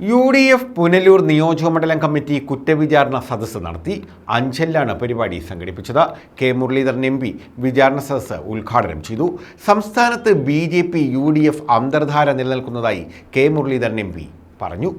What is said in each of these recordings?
U D F Punalur നിയോജകമണ്ഡലം committee കുറ്റവിചാരണ സദസ്സ് നടത്തി അഞ്ചലിലാണ് പരിപാടി സംഘടിപ്പിച്ചത്. കെ മുരളീധരൻ എം പി വിചാരണ സദസ്സ് ഉദ്ഘാടനം ചെയ്തു. സംസ്ഥാനത്ത് B J P U D F അന്തർധാര നിലനിൽക്കുന്നതായി കെ മുരളീധരൻ എം പി പറഞ്ഞു.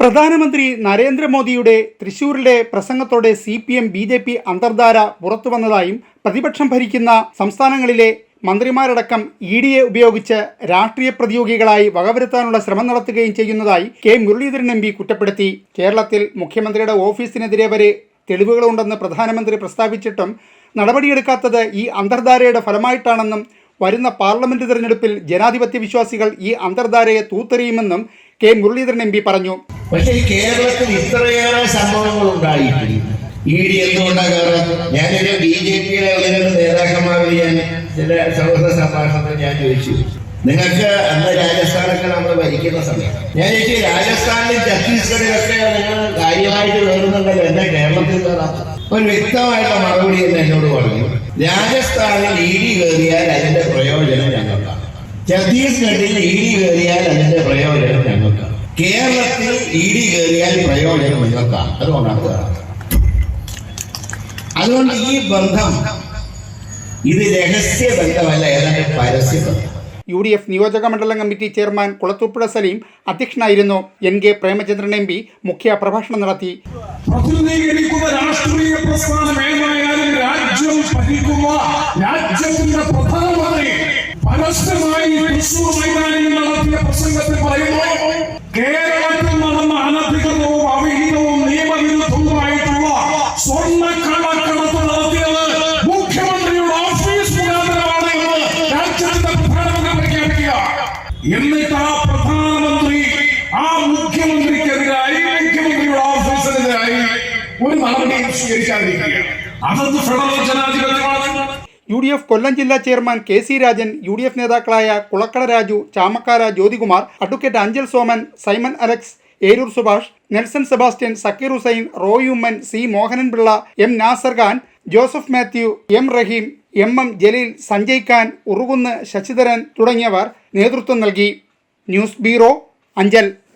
പ്രധാനമന്ത്രി നരേന്ദ്രമോദിയുടെ തൃശൂരിലെ പ്രസംഗത്തോടെ C P M B J P അന്തർധാര പുറത്തുവന്നതായും പ്രതിപക്ഷം ഭരിക്കുന്ന സംസ്ഥാനങ്ങളിലെ മന്ത്രിമാരടക്കം ഇ ഡിയെ ഉപയോഗിച്ച് രാഷ്ട്രീയ പ്രതിയോഗികളായി വകവരുത്താനുള്ള ശ്രമം നടത്തുകയും ചെയ്യുന്നതായി കെ മുരളീധരൻ എം പി കുറ്റപ്പെടുത്തി. കേരളത്തിൽ മുഖ്യമന്ത്രിയുടെ ഓഫീസിനെതിരെ വരെ തെളിവുകളുണ്ടെന്ന് പ്രധാനമന്ത്രി പ്രസ്താവിച്ചിട്ടും നടപടിയെടുക്കാത്തത് ഈ അന്തർധാരയുടെ ഫലമായിട്ടാണെന്നും വരുന്ന പാർലമെന്റ് തെരഞ്ഞെടുപ്പിൽ ജനാധിപത്യ വിശ്വാസികൾ ഈ അന്തർധാരയെ തൂത്തെറിയുമെന്നും കെ മുരളീധരൻ എം പി പറഞ്ഞു. പക്ഷേ കേരളത്തിൽ ഇത്രയേറെ സംഭവങ്ങൾ ഉണ്ടായിട്ടില്ല. ഇ ഡി എന്തുകൊണ്ടാണ് കാരണം ഞാനൊരു ബി ജെ പിയിലെ നേതാക്കന്മാരോട് ഞാൻ ചില സൗഹൃദ സംഭാഷണത്തിൽ ഞാൻ ചോദിച്ചു. നിങ്ങൾക്ക് അന്ന് രാജസ്ഥാനൊക്കെ നമ്മൾ ഭരിക്കുന്ന സമയത്ത് ഞാൻ ചോദിച്ചു രാജസ്ഥാനിലും ഛത്തീസ്ഗഡിലൊക്കെ നിങ്ങൾ കാര്യമായിട്ട് വേറുന്നുണ്ടല്ലോ എന്നെ കേരളത്തിൽ ഒരു വ്യക്തമായിട്ടുള്ള മറുപടി എന്ന് എന്നോട് പറഞ്ഞു. രാജസ്ഥാനിൽ ഇ ഡി കയറിയാൽ അതിന്റെ പ്രയോജനം ഞങ്ങൾക്കാണ് ഛത്തീസ്ഗഡിൽ ഇ ഡി കയറിയാൽ അതിന്റെ പ്രയോജനം ഞങ്ങൾക്കാണ് കേരളത്തിൽ ഇ ഡി കയറിയാൽ പ്രയോജനം നിങ്ങൾക്കാണ് അതുകൊണ്ടാണ് അതുകൊണ്ട് ഈ ബന്ധം ഇത് രഹസ്യ ബന്ധമല്ല ഏതാണ്ട് പരസ്യ ബന്ധം യു ഡി എഫ് നിയോജക മണ്ഡലം കമ്മിറ്റി ചെയർമാൻ കുളത്തൂപ്പുഴ സലീം അധ്യക്ഷനായിരുന്നു N K Premachandran M P മുഖ്യ പ്രഭാഷണം നടത്തി. പ്രതിനിധീകരിക്കുന്ന രാഷ്ട്രീയ പ്രസ്ഥാനം ഏതായാലും രാജ്യം രാജ്യത്തിന്റെ പ്രധാനമന്ത്രി പരസ്യമായി തൃശൂർ മൈതാനിൽ നടത്തിയ പ്രസംഗത്തിൽ എന്നിട്ട് ആ പ്രധാനമന്ത്രി ആ മുഖ്യമന്ത്രിക്കെതിരായി മുഖ്യമന്ത്രിയുടെ ഓഫീസിനെതിരായി ഒരു നടപടിയും സ്വീകരിക്കാതിരിക്കുകയാണ് അതൊന്ന് ഫെഡറൽ ജനാധിപത്യമാണ് യു ഡി എഫ് കൊല്ലം ജില്ലാ chairman K C Rajan U D F നേതാക്കളായ Kulakkada Raju Chamakkara Jyothikumar advocate Anchal Soman Simon Alex Eroor Subhash Nelson Sebastian Zakir Hussain Roy Oommen C Mohanan Pillai M Nasar Khan Joseph Mathew M Rahim M M Jaleel Sanjay Khan Urukunnu Sasidharan തുടങ്ങിയവർ നേതൃത്വം നൽകി. News bureau Anchal.